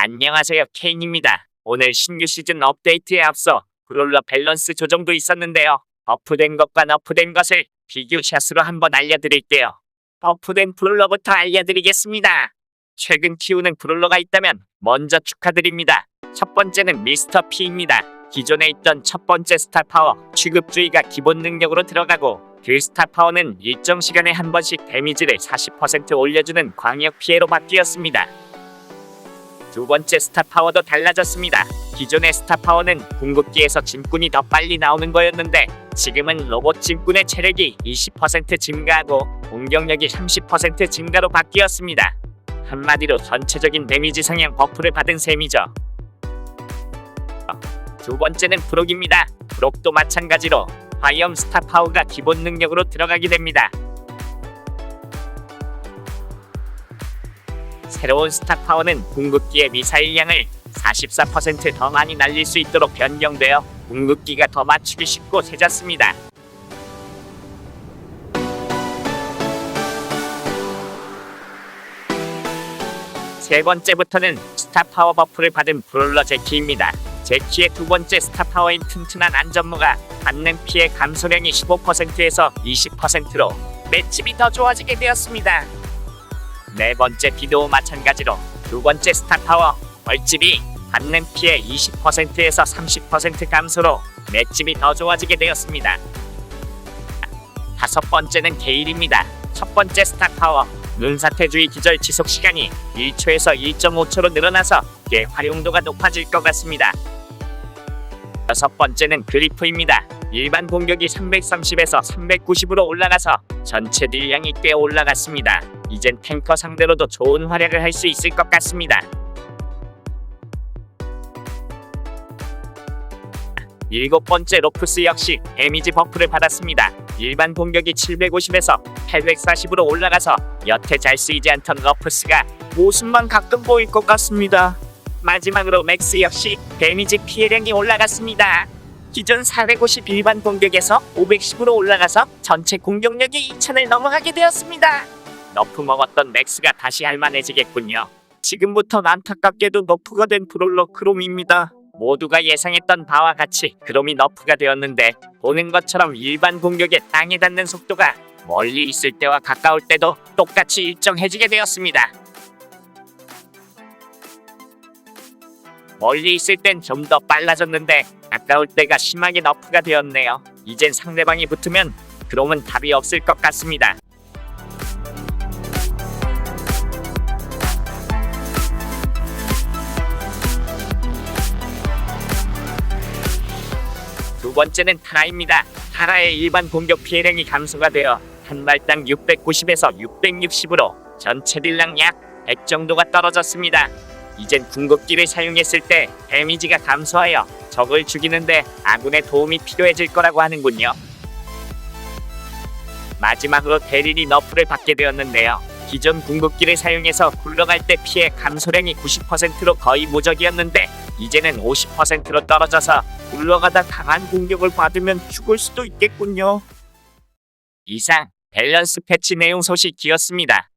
안녕하세요 케인입니다. 오늘 신규 시즌 업데이트에 앞서 브롤러 밸런스 조정도 있었는데요. 버프된 것과 너프된 것을 비교샷으로 한번 알려드릴게요. 버프된 브롤러부터 알려드리겠습니다. 최근 키우는 브롤러가 있다면 먼저 축하드립니다. 첫 번째는 미스터 P입니다. 기존에 있던 첫 번째 스타 파워 취급주의가 기본 능력으로 들어가고 그 스타 파워는 일정 시간에 한 번씩 데미지를 40% 올려주는 광역 피해로 바뀌었습니다. 두 번째 스타 파워도 달라졌습니다. 기존의 스타 파워는 궁극기에서 짐꾼이 더 빨리 나오는 거였는데 지금은 로봇 짐꾼의 체력이 20% 증가하고 공격력이 30% 증가로 바뀌었습니다. 한마디로 전체적인 데미지 상향 버프를 받은 셈이죠. 두 번째는 브록입니다. 브록도 마찬가지로 화염 스타 파워가 기본 능력으로 들어가게 됩니다. 새로운 스타 파워는 궁극기의 미사일 양을 44%더 많이 날릴 수 있도록 변경되어 궁극기가 더 맞추기 쉽고 세졌습니다. 세 번째부터는 스타 파워 버프를 받은 브롤러 제키입니다. 제키의 두 번째 스타 파워인 튼튼한 안전무가 받는 피해 감소량이 15%에서 20%로 맷집이 더 좋아지게 되었습니다. 네 번째 비도 마찬가지로 두 번째 스타 파워 벌집이 받는 피해 20%에서 30% 감소로 맷집이 더 좋아지게 되었습니다. 다섯 번째는 게일입니다. 첫 번째 스타 파워 눈사태주의 기절 지속 시간이 1초에서 1.5초로 늘어나서 꽤 활용도가 높아질 것 같습니다. 여섯 번째는 그리프입니다. 일반 공격이 330에서 390으로 올라가서 전체 딜량이 꽤 올라갔습니다. 이젠 탱커 상대로도 좋은 활약을 할 수 있을 것 같습니다. 일곱 번째 로프스 역시 데미지 버프를 받았습니다. 일반 공격이 750에서 840으로 올라가서 여태 잘 쓰이지 않던 로프스가 모습만 가끔 보일 것 같습니다. 마지막으로 맥스 역시 데미지 피해량이 올라갔습니다. 기존 450 일반 공격에서 510으로 올라가서 전체 공격력이 2000을 넘어가게 되었습니다. 너프 먹었던 맥스가 다시 할만해지겠군요. 지금부턴 안타깝게도 너프가 된 브롤러 크롬입니다. 모두가 예상했던 바와 같이 크롬이 너프가 되었는데 보는 것처럼 일반 공격에 땅에 닿는 속도가 멀리 있을 때와 가까울 때도 똑같이 일정해지게 되었습니다. 멀리 있을 땐 좀 더 빨라졌는데 가까울 때가 심하게 너프가 되었네요. 이젠 상대방이 붙으면 그럼은 답이 없을 것 같습니다. 두 번째는 타라입니다. 타라의 일반 공격 피해량이 감소가 되어 한 발당 690에서 660으로 전체 딜량 약 100 정도가 떨어졌습니다. 이젠 궁극기를 사용했을 때 데미지가 감소하여 적을 죽이는데 아군의 도움이 필요해질 거라고 하는군요. 마지막으로 대리리 너프를 받게 되었는데요. 기존 궁극기를 사용해서 굴러갈 때 피해 감소량이 90%로 거의 무적이었는데 이제는 50%로 떨어져서 굴러가다 강한 공격을 받으면 죽을 수도 있겠군요. 이상 밸런스 패치 내용 소식이었습니다.